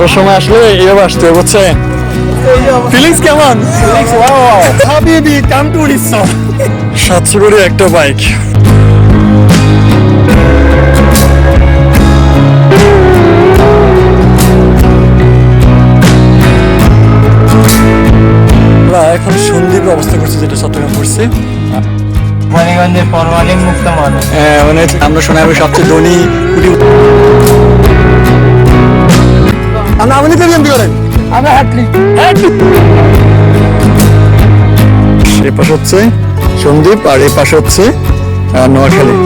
Butter সময় আসলে এইভাবে আসতে হবে বুঝছেন? ফিলিংস কেমন? হাবিবি কাম টু উড়িষ্যা সাতশো করে একটা বাইক এখন সন্দীপের অবস্থা করছি যেটা চট্টগ্রাম করছে মানিগঞ্জের ফরমালিন মুক্ত মানুষ। হ্যাঁ, মানে আমরা শোনা সবচেয়ে ধনী আমরা আমলি থেকে করেন। আমরা হাটলি। এই পাশে হচ্ছে সন্দীপ আর এই পাশে হচ্ছে নোয়াখালী।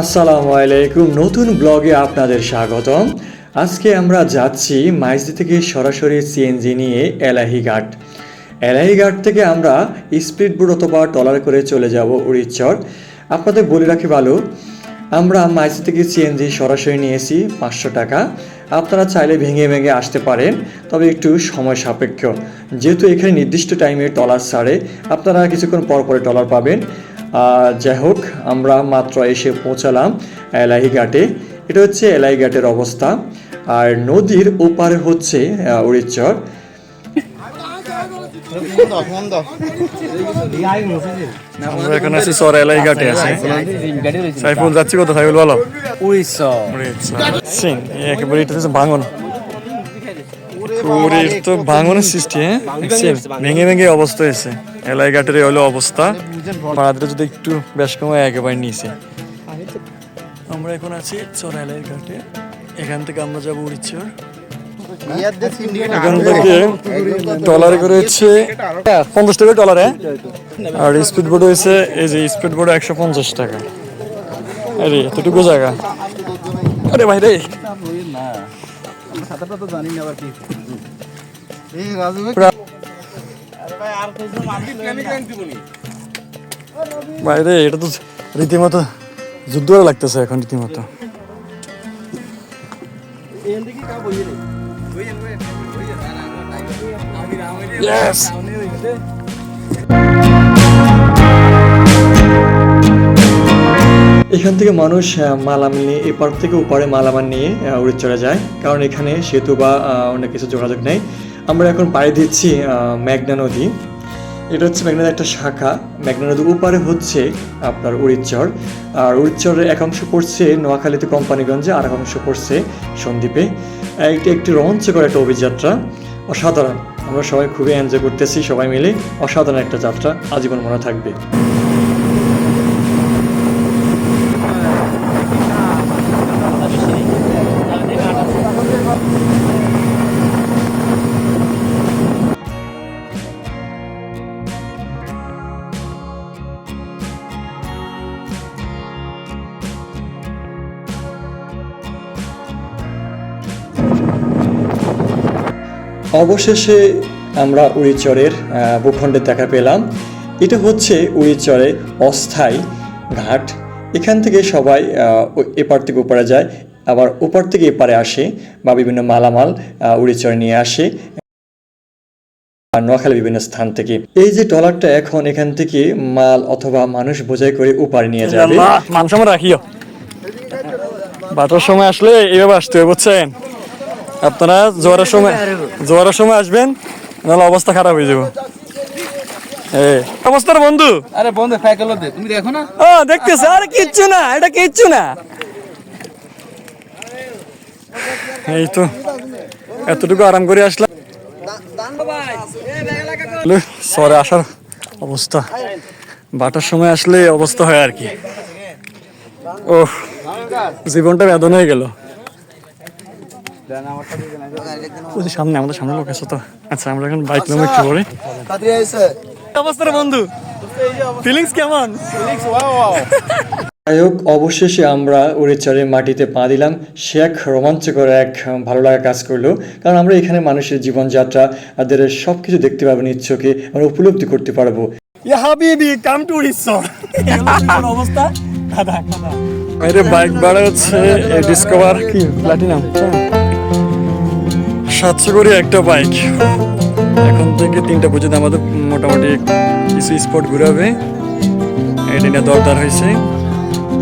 আসসালামু আলাইকুম নতুন ব্লগে আপনাদের স্বাগতম। আজকে আমরা যাচ্ছি মাইজদি থেকে সরাসরি সিএনজি নিয়ে এলাহি ঘাট এলাহি ঘাট থেকে আমরা স্পিড বোট অথবা টলার করে চলে যাব উড়িচ্চর আপনাদের বলে রাখি ভালো আমরা মাইজদি থেকে সিএনজি সরাসরি নিয়েছি পাঁচশো টাকা। আপনারা চাইলে ভেঙে ভেঙে আসতে পারেন তবে একটু সময় সাপেক্ষ। যেহেতু এখানে নির্দিষ্ট টাইমে টলার ছাড়ে আপনারা কিছুক্ষণ পর পরে টলার পাবেন। যাই হোক আমরা মাত্র এসে পৌঁছালাম এলাহি ঘাটে। এটা হচ্ছে এলাহি ঘাটের অবস্থা। আর নদীর ওপারে হচ্ছে আহ, উড়িচ্চর আমরা এখন আছি ঘাটে সাইফুল যাচ্ছি কত সাইফুল বলো। উড়িষ্যা। একেবারে এটা হচ্ছে ভাঙন। পুরীর তো ভাঙনের সৃষ্টি হ্যাঁ? ভেঙে ভেঙে অবস্থা হয়েছে। এলাই ঘাটের হলো অবস্থা। ভাড়াটা যদি একটু বেশ কমে একেবারে নিয়েছে আমরা এখন আছি চোরা এলাই ঘাটে। এখান থেকে আমরা যাব উড়িচ্ছর এখান থেকে টলার করে হচ্ছে পঞ্চাশ টাকা আর স্পিড বোর্ড হয়েছে এই যে স্পিড বোর্ড একশো পঞ্চাশ টাকা। আরে এতটুকু জায়গা। আরে ভাই রে। বাইরে এটা তো রীতিমতো যুদ্ধ লাগতেছে এখন রীতিমতো। Yes! এখান থেকে মানুষ আহ, মালামাল নিয়ে এপার থেকে ওপারে মালামাল নিয়ে উড়ে চলে যায়। কারণ এখানে সেতু বা আহ, অন্য কিছু যোগাযোগ নেই। আমরা এখন পাড়ি দিচ্ছি আহ, মেঘনা নদী। এটা হচ্ছে মেঘনার একটা শাখা। মেঘনা নদীর ওপারে হচ্ছে আপনার উড়িচ্চর আর উড়িচ্চরের এক অংশ পড়ছে নোয়াখালীতে কোম্পানিগঞ্জে আর এক অংশ পড়ছে সন্দ্বীপে। একটি একটি রোমাঞ্চকর একটা অভিযাত্রা। অসাধারণ। আমরা সবাই খুবই এনজয় করতেছি সবাই মিলে। অসাধারণ একটা যাত্রা। আজীবন মনে থাকবে। অবশেষে আমরা উড়িচরের আহ, ভূখণ্ডের দেখা পেলাম। এটা হচ্ছে উড়িচরে অস্থায়ী ঘাট। এখান থেকে সবাই এপার থেকে ওপারে যায় আবার ওপার থেকে এপারে আসে বা বিভিন্ন মালামাল উড়িচরে নিয়ে আসে। নোয়াখালী বিভিন্ন স্থান থেকে। এই যে ট্রলারটা এখন এখান থেকে মাল অথবা মানুষ বোঝাই করে উপারে নিয়ে যাবে। মানুষ আমরা রাখিও। বাটার সময় আসলে এইভাবে আসতে হবে বুঝছেন? আপনারা জোয়ারের সময় জোয়ারের সময় আসবেন নাহলে অবস্থা খারাপ হয়ে যাবে। এই অবস্থার বন্ধু। আরে বন্ধু দে তুমি দেখো না? ও দেখতেছ। আরে কিচ্ছু না এটা কিচ্ছু না। এই তো এতটুকু আরাম করে আসলাম। সরে আসার অবস্থা। বাটার সময় আসলে অবস্থা হয় আর কি। ও জীবনটা বেদন হয়ে গেল। সামনে আমাদের সামনে লোক আছে তো। আচ্ছা আমরা এখন বাইক নামে একটু পরে। অবস্থার বন্ধু। ফিলিংস কেমন? যাই হোক অবশেষে আমরা উড়িচারের মাটিতে পা দিলাম। সে এক রোমাঞ্চকর এক ভালো লাগা কাজ করল। কারণ আমরা এখানে মানুষের জীবনযাত্রা তাদের সব কিছু দেখতে পারব নিচ্ছকে আমরা উপলব্ধি করতে পারব। হাবিবি কাম টু উড়িষ্যা। অবস্থা? আরে বাইক ভাড়া হচ্ছে ডিসকভার কি? প্লাটিনাম সাতশো করে একটা বাইক এখন থেকে তিনটা পর্যন্ত আমাদের মোটামুটি কিছু স্পট ঘুরাবে। এটা নিয়ে দরদার হয়েছে।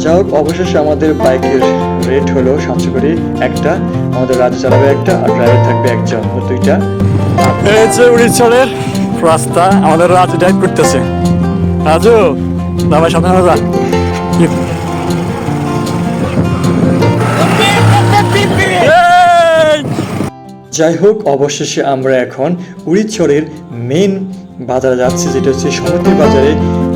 যা হোক অবশেষে আমাদের বাইকের রেট হলো সাতশো করে একটা। আমাদের রাজু চালাবে একটা আর ড্রাইভার থাকবে একজন দুইটা। এই হচ্ছে উড়িষ্যার রাস্তা আমাদের রাজু ড্রাইভ করতেছে। রাজু দাবাই সাবধানে যা। যাই হোক অবশেষে আমরা এখন উড়িচ্ছরের মেন বাজারে যাচ্ছি, যেটা হচ্ছে সমুদ্র বাজারে।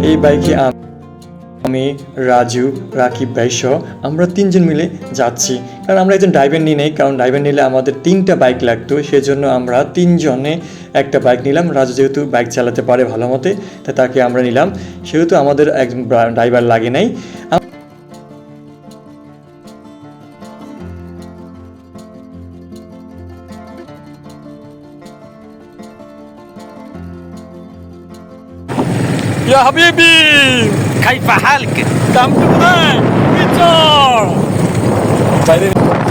এই বাইকে আম- রাজু, রাকিব ভাই সহ আমরা তিনজন মিলে যাচ্ছি। কারণ আমরা একজন ড্রাইভার নিয়ে নেই, কারণ ড্রাইভার নিলে আমাদের তিনটা বাইক লাগতো, সেজন্য আমরা তিনজনে একটা বাইক নিলাম। রাজু যেহেতু বাইক চালাতে পারে ভালো মতে তাকে আমরা নিলাম। সেহেতু আমাদের একজন ড্রাইভার লাগে নাই। يا حبيبي كيف حالك؟ Come to the picture.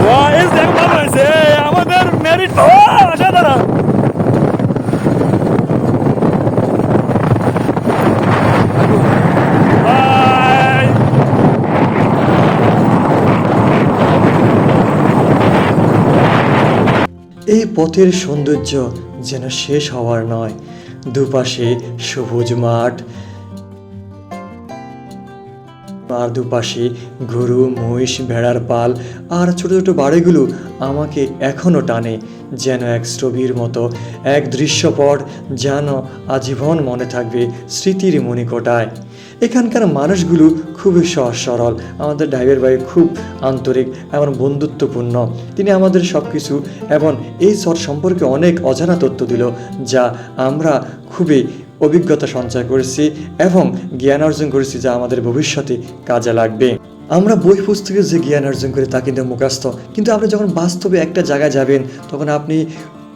Wise দেখ ভালো হয়েছে আমাদের মেরিট অসাধারণ Bye. এই পথের সৌন্দর্য যেন শেষ হওয়ার নয় দুপাশে সবুজ মাঠ আর দুপাশে গরু, মহিষ, ভেড়ার পাল আর ছোট ছোট বাড়িগুলো আমাকে এখনও টানে, যেন এক ছবির মতো, এক দৃশ্যপট যেন আজীবন মনে থাকবে স্মৃতির মণিকোটায় এখানকার মানুষগুলো খুবই সহজ সরল আমাদের ড্রাইভার ভাই খুব আন্তরিক, এবং বন্ধুত্বপূর্ণ। তিনি আমাদের সব কিছু এবং এই শহর সম্পর্কে অনেক অজানা তথ্য দিল, যা আমরা খুবই অভিজ্ঞতা সঞ্চয় করেছি এবং জ্ঞান অর্জন করেছি যা আমাদের ভবিষ্যতে কাজে লাগবে। আমরা বই পুস্তকে যে জ্ঞান অর্জন করি তা কিন্তু মুখস্থ। কিন্তু আপনি যখন বাস্তবে একটা জায়গায় যাবেন, তখন আপনি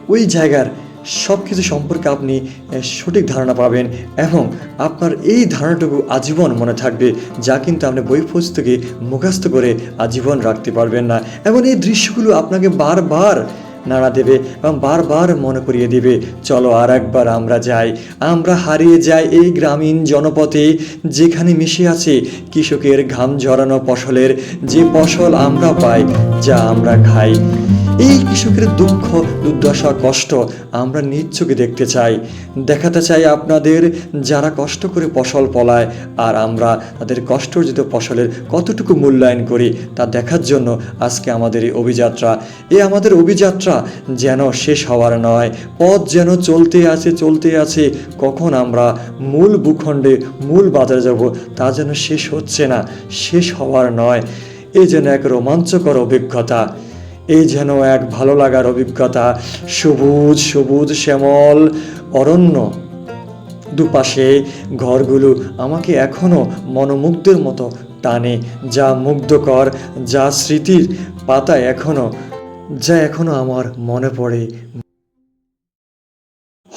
ওই জায়গার সব কিছু সম্পর্কে আপনি সঠিক ধারণা পাবেন এবং আপনার এই ধারণাটুকু আজীবন মনে থাকবে, যা কিন্তু আপনি বই পুস্তকে মুখস্থ করে আজীবন রাখতে পারবেন না। এবং এই দৃশ্যগুলো আপনাকে বারবার নাড়া দেবে এবং বারবার মনে করিয়ে দেবে, চলো আর একবার আমরা যাই। আমরা হারিয়ে যাই এই গ্রামীণ জনপথে, যেখানে মিশে আছে কৃষকের ঘাম ঝরানো ফসলের যে ফসল আমরা পাই, যা আমরা খাই। এই কৃষকের দুঃখ, দুর্দশা, কষ্ট আমরা নিজ দেখতে চাই। দেখাতে চাই আপনাদের যারা কষ্ট করে ফসল ফলায় আর আমরা তাদের কষ্টর্জিত ফসলের কতটুকু মূল্যায়ন করি তা দেখার জন্য আজকে আমাদের এই অভিযাত্রা। এ আমাদের অভিযাত্রা যেন শেষ হওয়ার নয়, পথ যেন চলতে আছে চলতে আছে, কখন আমরা মূল ভূখণ্ডে, মূল বাজারে যাব তা যেন শেষ হচ্ছে না, শেষ হওয়ার নয়। এই যেন এক রোমাঞ্চকর অভিজ্ঞতা। এই যেন এক ভালো লাগার অভিজ্ঞতা। সবুজ সবুজ শ্যামল, অরণ্য। দুপাশে ঘরগুলো আমাকে এখনও মনোমুগ্ধের মতো টানে, যা মুগ্ধকর, যা স্মৃতির পাতা এখনও যা এখনও আমার মনে পড়ে।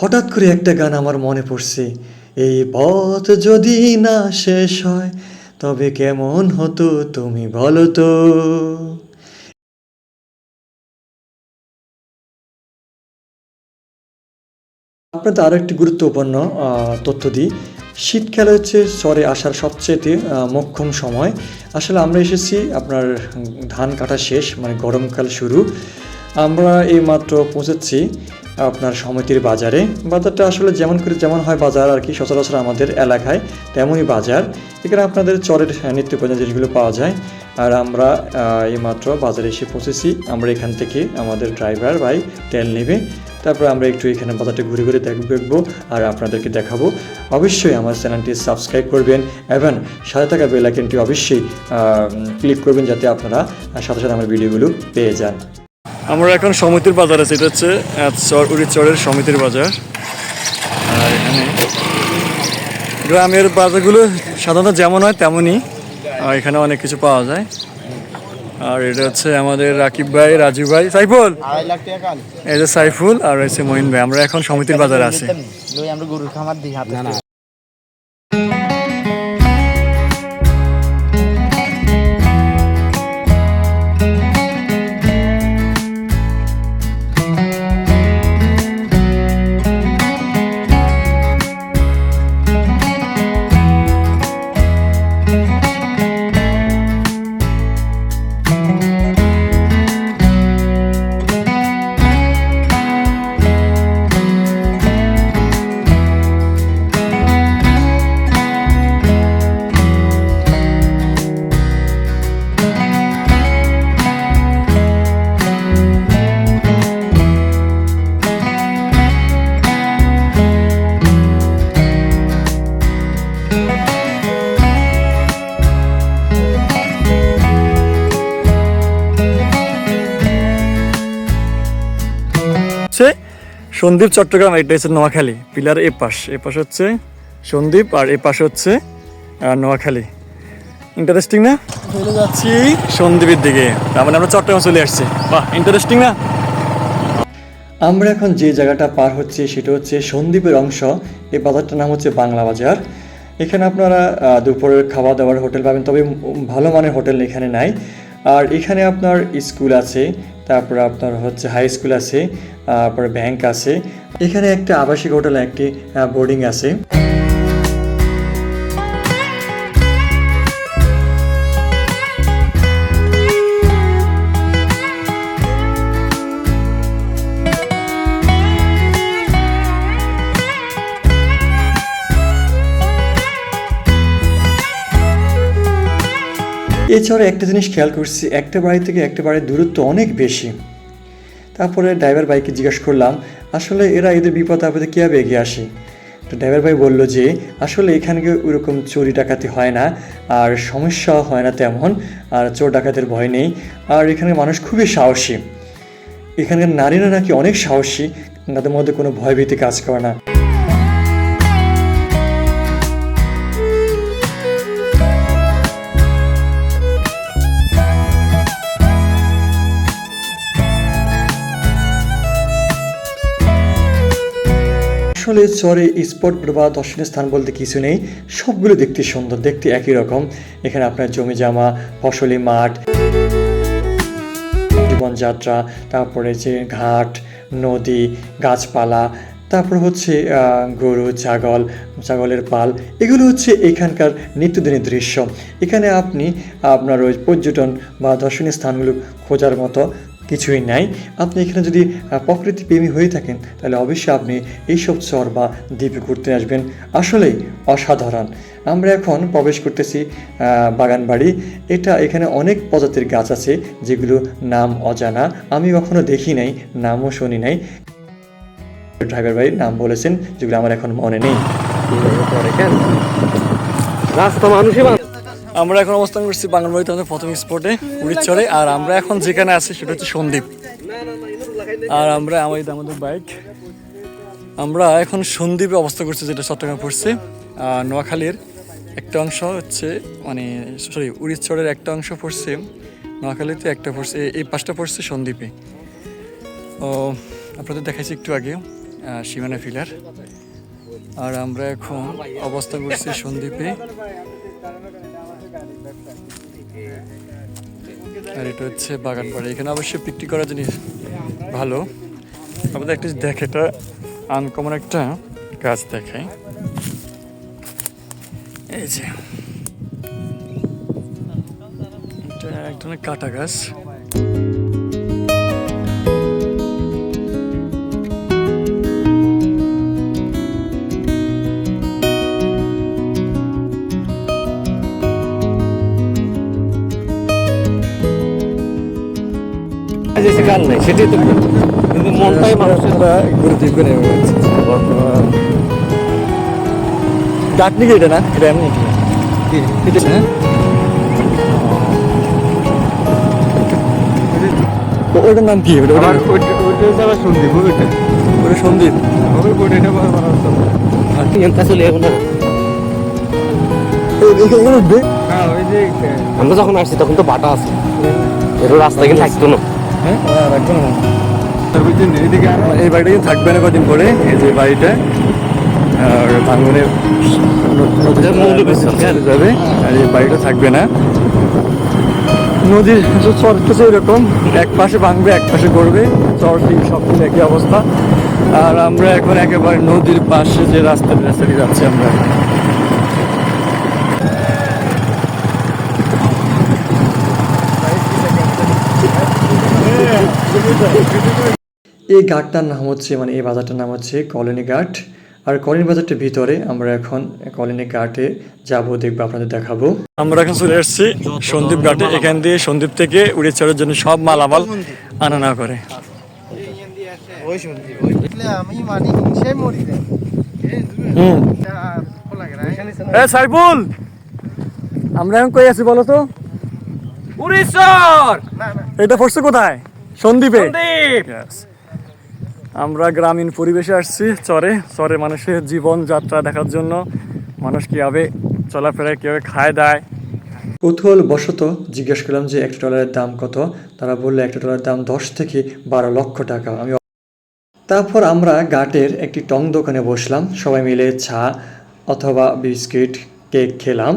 হঠাৎ করে একটা গান আমার মনে পড়ছে। এই পথ যদি না শেষ হয়, তবে কেমন হতো তুমি বলো তো? আপনাদের আরও একটি গুরুত্বপূর্ণ তথ্য দিই। শীতকালে হচ্ছে চরে আসার সবচেয়ে মোক্ষম সময়। আসলে আমরা এসেছি, আপনার ধান কাটা শেষ মানে গরমকাল শুরু। আমরা এই মাত্র পৌঁছেছি আপনার সমিতির বাজারে। বাজারটা আসলে যেমন করে যেমন হয় বাজার আর কি, সচরাচর আমাদের এলাকায় তেমনই বাজার। এখানে আপনাদের চরের নিত্য প্রয়োজনীয় জিনিসগুলো পাওয়া যায়। আর আমরা এইমাত্র বাজারে এসে পৌঁছেছি। আমরা এখান থেকে আমাদের ড্রাইভার ভাই তেল নেবে। তারপর আমরা একটু এখানে বাজারটা ঘুরে ঘুরে দেখ- দেখব আর আপনাদেরকে দেখাবো। অবশ্যই আমার চ্যানেলটি সাবস্ক্রাইব করবেন এবং সাথে থাকা বেল আইকনটি অবশ্যই ক্লিক করবেন যাতে আপনারা সাথে সাথে আমার ভিডিওগুলো পেয়ে যান। আমরা এখন সমিতির বাজার আছে এটা হচ্ছে উড়িচরের সমিতির বাজার। আর এখানে গ্রামের বাজারগুলো সাধারণত যেমন হয় তেমনই এখানে অনেক কিছু পাওয়া যায়। আর এটা হচ্ছে আমাদের রাকিব ভাই রাজু ভাই। সাইফুল? এই যে সাইফুল আর হচ্ছে মহিন ভাই। আমরা এখন সমিতির বাজারে আছি। আমরা গরুর খামার দিই হাতে না সন্দ্বীপ চট্টগ্রাম এটা হচ্ছে নোয়াখালী, পিলার এ পাশ। এ পাশ হচ্ছে সন্দ্বীপ আর এ পাশে হচ্ছে নোয়াখালী। ইন্টারেস্টিং না? চলে যাচ্ছি সন্দ্বীপের দিকে। তার মানে আমরা চট্টগ্রাম চলে আসছি। বাহ ইন্টারেস্টিং না? আমরা এখন যে জায়গাটা পার হচ্ছি, সেটা হচ্ছে সন্দ্বীপের অংশ। এই বাজারটার নাম হচ্ছে বাংলা বাজার। এখানে আপনারা দুপুরের খাওয়া দাওয়ার হোটেল পাবেন, তবে ভালো মানের হোটেল এখানে নাই। আর এখানে আপনার স্কুল আছে, তারপরে আপনার হচ্ছে হাই স্কুল আছে। তারপরে ব্যাংক আছে। এখানে একটা আবাসিক হোটেল একটি বোর্ডিং আছে। এছাড়া একটা জিনিস খেয়াল করছি, একটা বাড়ি থেকে একটা বাড়ির দূরত্ব অনেক বেশি। তারপরে ড্রাইভার ভাইকে জিজ্ঞাসা করলাম, আসলে এরা এদের বিপদ আপদে কীভাবে এগিয়ে আসে? তো ড্রাইভার ভাই বলল যে, আসলে এখানে ওরকম চুরি ডাকাতি হয় না, আর সমস্যা হয় না তেমন, আর চোর ডাকাতের ভয় নেই, আর এখানে মানুষ খুবই সাহসী। এখানকার নারীরা নাকি অনেক সাহসী, তাদের মধ্যে কোনো ভয়ভীতি কাজ করে না। আসলে চরে স্পট বা দর্শনীয় স্থান বলতে কিছু নেই। সবগুলো দেখতে সুন্দর, দেখতে একই রকম। এখানে আপনার জমি জামা, ফসলি মাঠ, জীবনযাত্রা, তারপরে যে ঘাট, নদী, গাছপালা, তারপর হচ্ছে গরু, ছাগল, ছাগলের পাল। এগুলো হচ্ছে এখানকার নিত্যদিনের দৃশ্য। এখানে আপনি আপনার ওই পর্যটন বা দর্শনীয় স্থানগুলো খোঁজার মতো কিছুই নাই। আপনি এখানে যদি প্রকৃতি প্রেমী হয়ে থাকেন, তাহলে অবশ্যই আপনি এইসব চর বা দ্বীপে ঘুরতে আসবেন। আসলেই অসাধারণ। আমরা এখন প্রবেশ করতেছি বাগানবাড়ি। এটা এখানে অনেক প্রজাতির গাছ আছে, যেগুলো নাম অজানা। আমি কখনো দেখি নাই, নামও শুনি নাই। ড্রাইভার ভাই নাম বলেছেন, যেগুলো আমার এখন মনে নেই। রাস্তা মানুষই আমরা এখন অবস্থান করছি বাঙালবাড়িতে আমাদের প্রথম স্পটে উড়িচ্ছরে আর আমরা এখন যেখানে আছি সেটা হচ্ছে সন্দ্বীপ আর আমরা, আমাদের আমাদের বাইক আমরা এখন সন্দ্বীপে অবস্থা করছি, যেটা চট্টগ্রাম পড়ছে। নোয়াখালীর একটা অংশ হচ্ছে মানে সরি উড়িষ্যরের একটা অংশ পড়ছে, নোয়াখালীতে একটা পড়ছে, এই পাঁচটা পড়ছে সন্দ্বীপে ও, আপনাদের দেখাইছি একটু আগে সীমানা ফিলার আর আমরা এখন অবস্থান করছি সন্দ্বীপে আর এটা হচ্ছে বাগান পাড়া। এখানে অবশ্যই পিকনিক করার জিনিস ভালো। আমাদের একটা দেখে, এটা আনকমন একটা গাছ দেখায় এই যে। এটা এক ধরনের কাটা গাছ। যেসে কাল নেই সেটাই তো কিন্তু মনটাই মানুষের ঘুরে দেখবে না ডাকনি কি এটা না? এটা এমনি এটা। হ্যাঁ ওটার নাম কি? ওটা ওটা- আবার সন্দীপ ওইটা। ওটা সন্দীপ। ওই বড় এনতা চলে এখন হ্যাঁ ওই যে আমরা যখন আসছি তখন তো বাটা আছে। এর রাস্তা কিন্তু থাকতো না। হ্যাঁ হ্যাঁ, রাখব না এদিকে এই বাড়িটা কিন্তু থাকবে না কদিন পরে এই যে বাড়িটা। আর ভাঙনে। যাবে আর এই বাড়িটা থাকবে না। নদীর চরটা এরকম এক পাশে ভাঙবে এক পাশে করবে চর ঠিক সব কিছু একই অবস্থা। আর আমরা এখন একেবারে নদীর পাশে যে রাস্তা রাস্তা দিয়ে যাচ্ছি আমরা। এই ঘাটটার নাম হচ্ছে মানে এই বাজারটার নাম হচ্ছে কলোনি ঘাট আর কলোনি বাজারটার ভিতরে আমরা এখন কলোনি ঘাটে যাব দেখব আপনাদের দেখাবো। আমরা এখন চলে আসছি সন্দীপ ঘাটে এখান দিয়ে সন্দীপ থেকে উড়িষ্যার জন্য সব মাল মালামাল আনা না করে। ওই আমি মানি সেই মরি হুম সাইফুল! আমরা এখন কই আছি বলো তো? উড়িষ্যার! এটা পড়ছে কোথায়? সন্দীপে। আমরা গ্রামীণ পরিবেশে আসছি চরে। চরে মানুষের জীবন যাত্রা দেখার জন্য। মানুষ কীভাবে চলাফেরায় কীভাবে খায় দায়। কৌতূহল বশত জিজ্ঞেস করলাম যে একটা ডলারের দাম কত? তারা বলল একটা ডলারের দাম দশ থেকে বারো লক্ষ টাকা। আমি তারপর আমরা ঘাটের একটি টং দোকানে বসলাম। সবাই মিলে চা অথবা বিস্কিট কেক খেলাম।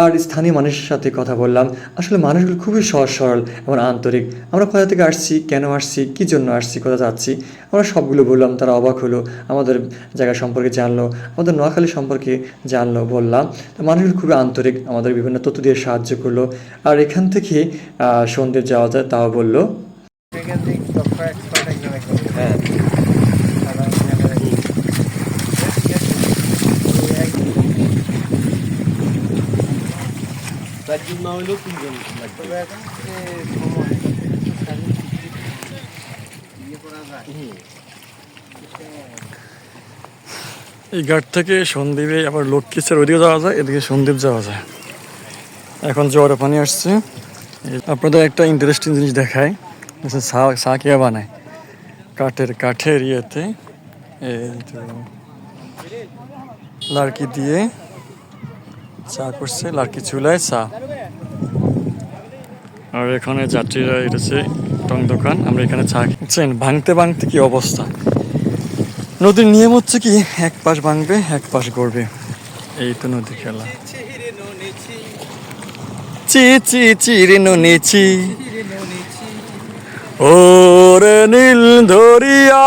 আর স্থানীয় মানুষের সাথে কথা বললাম। আসলে মানুষগুলো খুবই সহজ, সরল এবং আন্তরিক। আমরা কোথা থেকে আসছি, কেন আসছি, কী জন্য আসছি কোথা যাচ্ছি, আমরা সবগুলো বললাম, তারা অবাক হলো, আমাদের জায়গা সম্পর্কে জানলো, আমাদের নোয়াখালী সম্পর্কে জানলো, বললাম। তো মানুষগুলো খুবই আন্তরিক, আমাদের বিভিন্ন তথ্য দিয়ে সাহায্য করল। আর এখান থেকে সন্ধ্যে যাওয়া যায়, তাও বলল সেখান থেকে দক্ষ এক্সপার্ট একজন একজন হ্যাঁ তিনজন এই ঘাট থেকে সন্দ্বীপে আবার লক্ষ্মীসের ওইদিকে যাওয়া যায় এদিকে সন্দ্বীপ যাওয়া যায়। এখন জোয়ারে পানি আসছে। আপনাদের একটা ইন্টারেস্টিং জিনিস দেখায় হচ্ছে চা চা কে বানায়? কাঠের কাঠের ইয়েতে। লাড়কি দিয়ে চা করছে লাড়কি চুলায় চা। আর এখানে যাত্রীরা এসেছে টং দোকান, আমরা এখানে চা ভাঙতে ভাঙতে কি অবস্থা? নদীর নিয়ম হচ্ছে কি, এক পাশ ভাঙবে, এক পাশ গড়বে। এই তো নদী খেলা। চি চি চিরে নেছি ওরে নীল ধরিয়া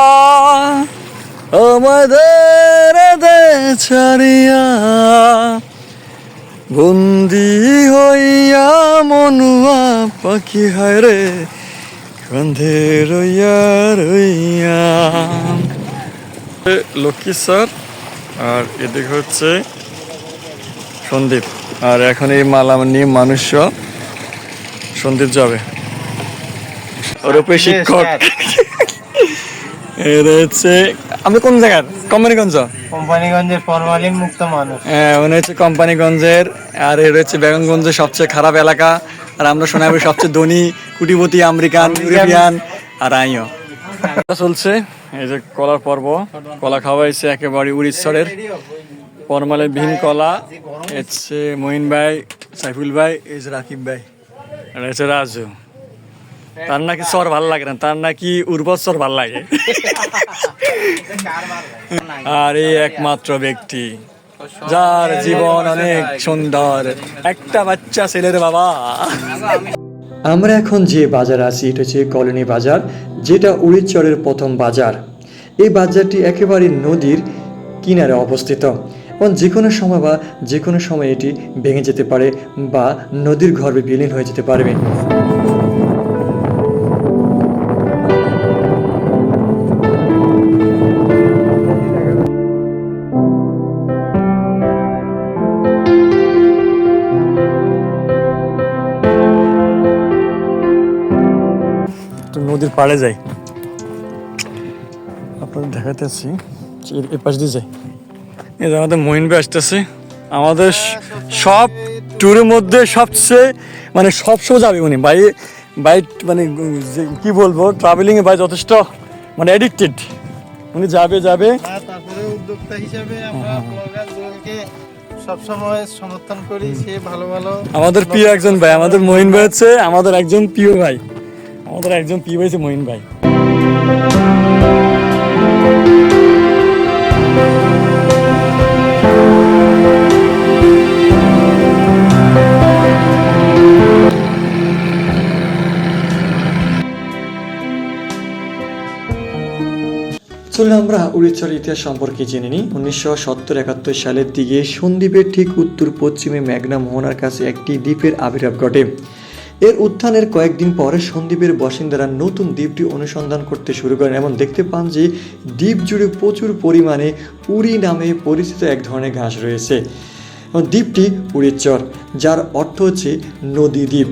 আমাদের ছাড়িয়া, বন্দি হইয়া মনুয়া পাখি হায় রে কান্ধে রইয়া রইয়া। লক্ষ্মী স্যার আর এদিকে হচ্ছে সন্দীপ। আর এখন এই মালা নিয়ে মানুষ সন্দীপ যাবে। ওরূপে শিক্ষক। এটা হচ্ছে আমি কোন জায়গার? কোম্পানিগঞ্জ? কোম্পানিগঞ্জের ফরমালিন মুক্ত মানুষ। হ্যাঁ উনি হচ্ছে কোম্পানিগঞ্জের আর এর হচ্ছে বেগমগঞ্জের সবচেয়ে খারাপ এলাকা। আর আমরা শোনাবো সবচেয়ে ধনী কুটিপতি আমেরিকান ইউরোপিয়ান আর আইও। চলছে এই যে কলার পর্ব। কলা খাওয়াইছে একেবারে উড়িষ্যরের পরমালের বিহীন কলা হচ্ছে মহিন ভাই সাইফুল ভাই এই যে রাকিব ভাই। আর হচ্ছে রাজু। তার নাকি স্বর ভালো লাগে না, তার নাকি উর্বর স্বর ভালো লাগে। আর এই একমাত্র ব্যক্তি, যার জীবন অনেক সুন্দর। একটা বাচ্চা ছেলের বাবা। আমরা এখন যে বাজার আছি, এটা হচ্ছে কলোনি বাজার, যেটা উড়িচরের প্রথম বাজার। এই বাজারটি একেবারে নদীর কিনারে অবস্থিত। এবং যে কোনো সময় বা যে কোনো সময় এটি ভেঙে যেতে পারে বা নদীর গর্ভে বিলীন হয়ে যেতে পারবে। পাড়ে যাই। আপনাদের দেখাতেছি এ পাশ দিয়ে যাই। এই যে আমাদের মহিন ভাই আসতেছে। আমাদের সব ট্যুরের মধ্যে সবচেয়ে মানে সব শো যাবে উনি। বাই বাই মানে যে কি বলব ট্রাভেলিংয়ে ভাই যথেষ্ট মানে অ্যাডিক্টেড উনি যাবে যাবে। তারপরে উদ্যোক্তা হিসাবে আমরা ব্লগার সবসময় সমর্থন করি সে ভালো ভালো আমাদের প্রিয় একজন ভাই আমাদের মহিন ভাই হচ্ছে আমাদের একজন প্রিয় ভাই। আমাদের একজন ভাই হচ্ছে মহিন ভাই। চলুন আমরা উড়িষ্যার ইতিহাস সম্পর্কে জেনে নিই। উনিশশো সত্তর একাত্তর সালের দিকে সন্দ্বীপের ঠিক উত্তর পশ্চিমে মেঘনা মোহনার কাছে একটি দ্বীপের আবির্ভাব ঘটে। এর উত্থানের কয়েকদিন পরে সন্দ্বীপের বাসিন্দারা নতুন দ্বীপটি অনুসন্ধান করতে শুরু করেন এবং দেখতে পান যে দ্বীপ জুড়ে প্রচুর পরিমাণে উড়ি নামে পরিচিত এক ধরনের ঘাস রয়েছে। দ্বীপটি উড়িচ্চর যার অর্থ হচ্ছে নদী দ্বীপ।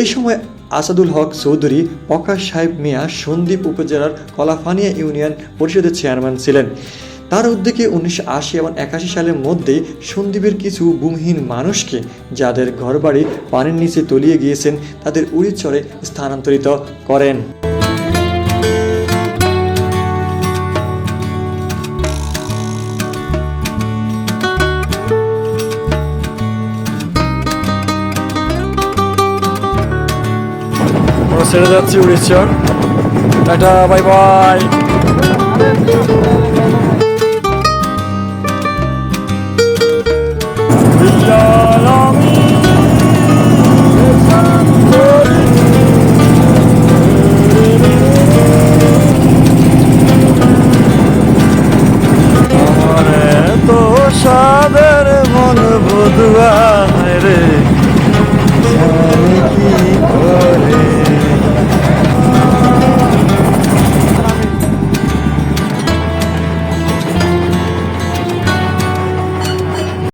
এই সময় আসাদুল হক চৌধুরী, প্রকাশ সাহেব মিয়া সন্দ্বীপ উপজেলার কলাফানিয়া ইউনিয়ন পরিষদের চেয়ারম্যান ছিলেন। তার উদ্যোগে উনিশশো আশি এবং একাশি সালের মধ্যে সন্দ্বীপের কিছু ভূমিহীন মানুষকে, যাদের ঘরবাড়ি পানির নিচে তলিয়ে গিয়েছেন, তাদের উড়িচরে স্থানান্তরিত করেন। ছেড়ে যাচ্ছি উড়িষ্যার। টাটা বাই বাই সাদের মন বধুয়া রে কি কি